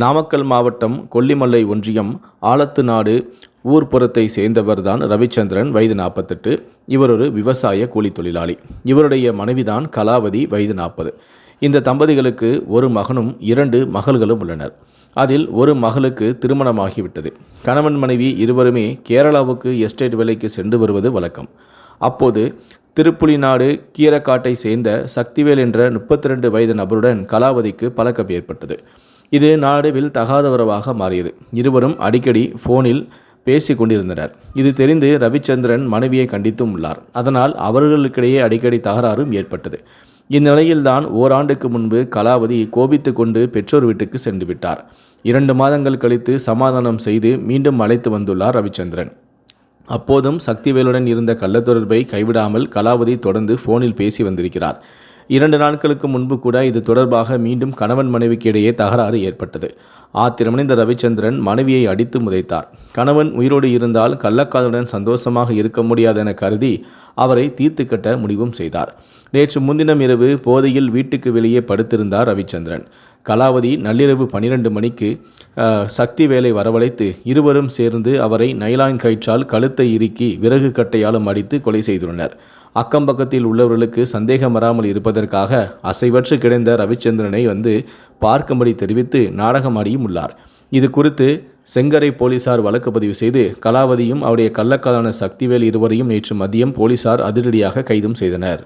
நாமக்கல் மாவட்டம் கொல்லிமலை ஒன்றியம் ஆலத்து நாடு ஊர்ப்புறத்தை சேர்ந்தவர்தான் ரவிச்சந்திரன் வயது நாற்பத்தெட்டு. இவர் ஒரு விவசாய கூலி தொழிலாளி. இவருடைய மனைவிதான் கலாவதி வயது நாற்பது. இந்த தம்பதிகளுக்கு ஒரு மகனும் இரண்டு மகள்களும் உள்ளனர். அதில் ஒரு மகளுக்கு திருமணமாகிவிட்டது. கணவன் மனைவி இருவருமே கேரளாவுக்கு எஸ்டேட் வேலைக்கு சென்று வருவது வழக்கம். அப்போது திருப்புலிநாடு கீரக்காட்டை சேர்ந்த சக்திவேல் என்ற முப்பத்தி ரெண்டு வயது நபருடன் கலாவதிக்கு பழக்கம் ஏற்பட்டது. இது நாடுவில் தகாத உறவாக மாறியது. இருவரும் அடிக்கடி ஃபோனில் பேசி கொண்டிருந்தனர். இது தெரிந்து ரவிச்சந்திரன் மனைவியை கண்டித்தும் உள்ளார். அதனால் அவர்களுக்கிடையே அடிக்கடி தகராறும் ஏற்பட்டது. இந்நிலையில்தான் ஓராண்டுக்கு முன்பு கலாவதி கோபித்து கொண்டு பெற்றோர் வீட்டுக்கு சென்று விட்டார். இரண்டு மாதங்கள் கழித்து சமாதானம் செய்து மீண்டும் அழைத்து வந்துள்ளார் ரவிச்சந்திரன். அப்போதும் சக்திவேலுடன் இருந்த கள்ளத்தொடர்பை கைவிடாமல் கலாவதி தொடர்ந்து ஃபோனில் பேசி வந்திருக்கிறார். இரண்டு நாட்களுக்கு முன்பு கூட இது தொடர்பாக மீண்டும் கணவன் மனைவிக்கு இடையே தகராறு ஏற்பட்டது. ஆத்திரமடைந்த ரவிச்சந்திரன் மனைவியை அடித்து முதைத்தார். கணவன் உயிரோடு இருந்தால் கள்ளக்காதலுடன் சந்தோஷமாக இருக்க முடியாது என கருதி அவரை தீர்த்து கட்ட முடிவும் செய்தார். நேற்று முன்தினம் இரவு போதையில் வீட்டுக்கு வெளியே படுத்திருந்தார் ரவிச்சந்திரன். கலாவதி நள்ளிரவு பனிரெண்டு மணிக்கு சக்தி வேலை வரவழைத்து இருவரும் சேர்ந்து அவரை நைலான் கயிற்றால் கழுத்தை இறுக்கி விறகு கட்டையாலும் அடித்து கொலை செய்துள்ளனர். அக்கம் பக்கத்தில் உள்ளவர்களுக்கு சந்தேகம் வராமல் இருப்பதற்காக அசைவற்று கிடந்த ரவிச்சந்திரனை வந்து பார்க்கும்படி தெரிவித்து நாடகமாடியும் உள்ளார். இது குறித்து செங்கரை போலீசார் வழக்கு பதிவு செய்து கலாவதியும் அவருடைய கள்ளக்காலான சக்திவேல் இருவரையும் நேற்று மதியம் போலீசார் அதிரடியாக கைதும் செய்தனர்.